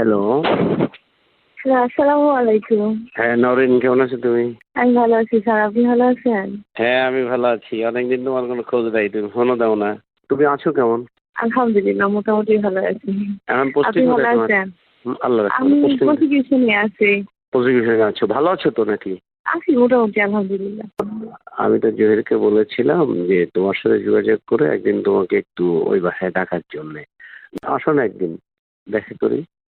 Hello আসসালামু আলাইকুম। হ্যাঁ নরেন কেমন আছো তুমি? আমি ভালো আছি স্যার আপনি ভালো আছেন? হ্যাঁ আমি ভালো আছি। অনেকদিন তোমার কোনো খোঁজ নাই তুমি ফোনও দাও না। তুমি আছো কেমন? আলহামদুলিল্লাহ মোটামুটি ভালো আছি। এখন পোস্টিং ভালো আছেন? আল্লাহ আমি প্রসিকিউশনে আছি। প্রসিকিউশনে আছো ভালো আছো তো নাকি? আছি মোটামুটি আলহামদুলিল্লাহ। আমি তো জহিরকে বলেছিলাম যে তোমার সাথে যোগাযোগ করে একদিন তোমাকে একটু ওই বাসায় ডাকার জন্য। আসো না একদিন দেখা করি।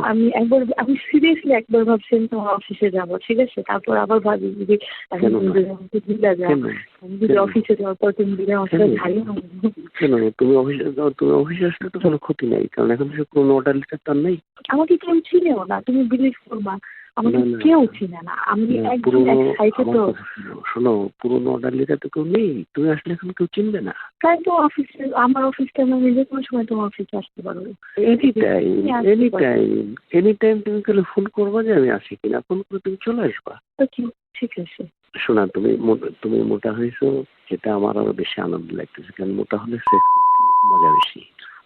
আমি একবার আমি সিরিয়াসলি একবার ভাবছিলাম তোমার অফিসে যাব ঠিক আছে? তারপর আবার ভাবি যে এখন যদি যাও আমি যদি অফিসে যাওয়ার পর তুমি দিলে আমার সাথে কেন তুমি অফিসে যাও তুমি অফিসে আসলে তো কোনো ক্ষতি নাই কারণ এখন তো কোনো অর্ডার লেটার তার নেই। আমাকে কেউ চিনেও না তুমি বিলিভ করবা। না। কেউ চিনে না। আমি একদম এক তো শোনো, পুরোনো অর্ডার তো কেউ নেই। তুমি আসলে এখন কেউ চিনবে না। তাই তো অফিসে আমার আমি যে কোনো সময় তোমার অফিসে আসতে পারব। এনি টাইম তুমি এনি টাইম এনি টাইম তুমি তাহলে ফোন করবা যে আমি আসি কিনা। ফোন করে তুমি চলে আসবা। ঠিক আছে। শোনা তুমি তুমি মোটা হয়েছো সেটা আমার আরও বেশি আনন্দ লাগতেছে কারণ মোটা হলে সেক্স মজা বেশি।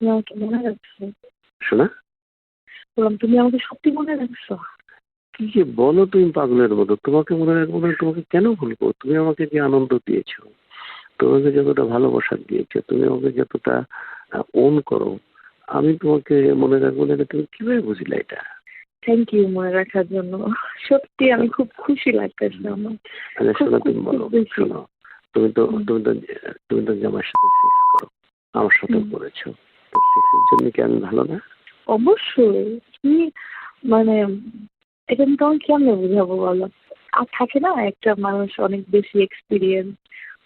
আমাকে মনে রাখছো? শোনা? বললাম তুমি আমাকে সত্যি মনে রাখছো? কি যে বলো তুমি পাগলের মতো? তোমাকে মনে রাখব না তোমাকে কেন ভুলবো? তুমি আমাকে যে আনন্দ দিয়েছ তোমাকে যতটা ভালোবাসা দিয়েছ তুমি আমাকে যতটা ওন করো আমি তোমাকে মনে রাখব না তুমি কীভাবে বুঝলে এটা? থ্যাংক ইউ মনে রাখার জন্য। সত্যি আমি খুব খুশি লাগতেছে আমার। আচ্ছা শোনো তুমি বলো। শোনো তুমি তো তুমি তো তুমি তো জামার সাথে সেক্স করো আমার সাথে। করেছ। সেক্সের জন্য কি আমি ভালো না? অবশ্যই। কি মানে এটা আমি তোমাকে কেমনে বুঝাবো বলো? আর থাকে না একটা মানুষ অনেক বেশি এক্সপিরিয়েন্স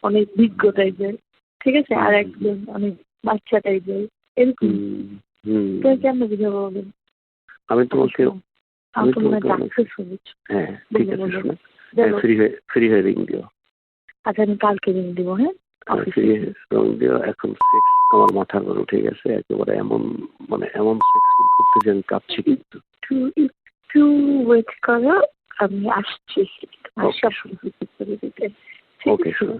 অনেক বিজ্ঞ টাইপের ঠিক আছে? আর একজন অনেক বাচ্চা টাইপের এরকম। হুম, হুম। তুমি কেমনে বুঝাবো বলো? আমি তোমাকে আমি হয় তোমাকে হ্যাঁ ঠিক আছে ফ্রি হয়ে ফ্রি হয়ে রিং দিও। আচ্ছা আমি কালকে রিং দিব হ্যাঁ? রং এখন সেক্স আমার মাথার উপর উঠে গেছে একেবারে এমন মানে এমন সেক্স ফিল করতেছে আমি কাঁপছি কিন্তু। একটু একটু ওয়েট করো আমি আসছি। ওকে আছে? শোনো